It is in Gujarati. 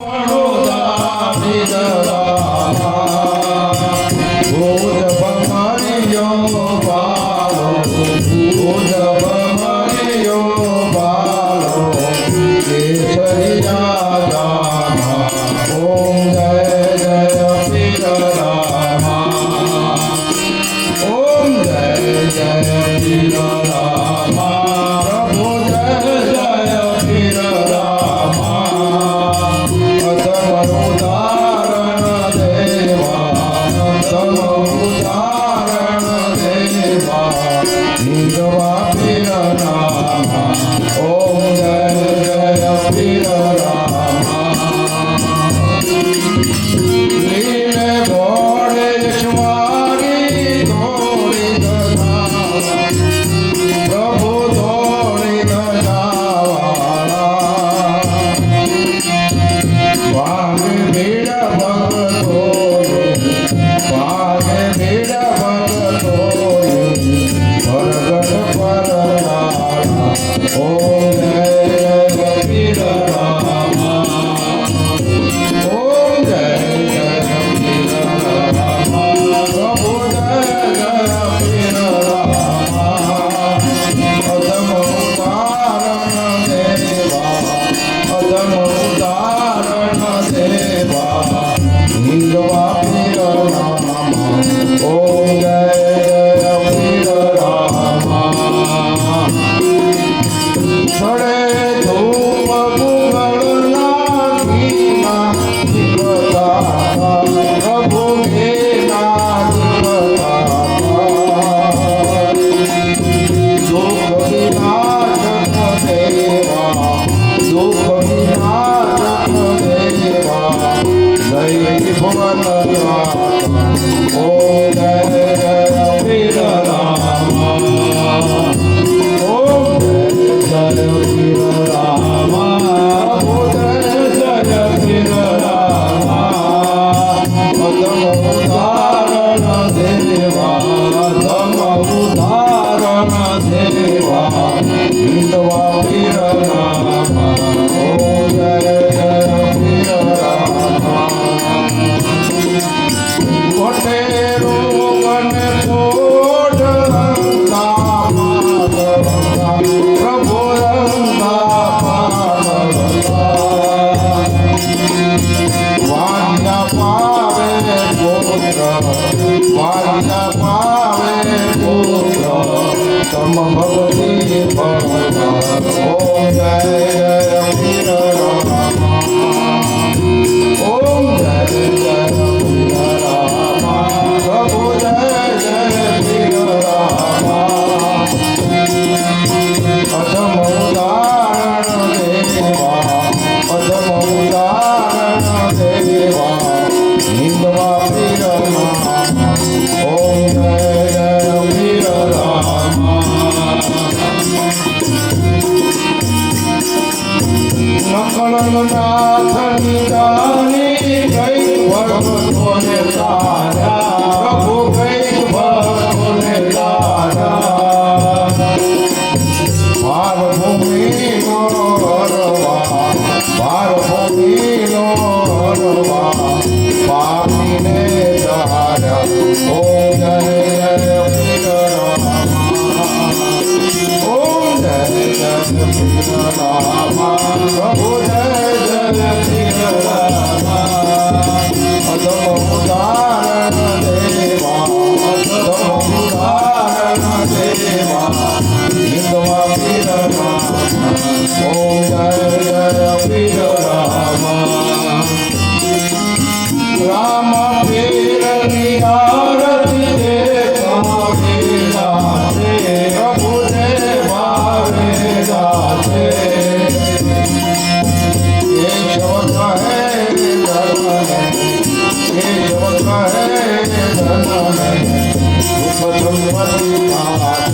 Yeah. सुख विहार भुवन भगवती भगवान हो गए રમણનાથની દાની ગઈ ભગવતોને તારા પ્રભુ ગઈ ભગવતોને તારા માર ભૂમિનો રવા માર ભૂમિનો રવા પામીને Oh, Thank you.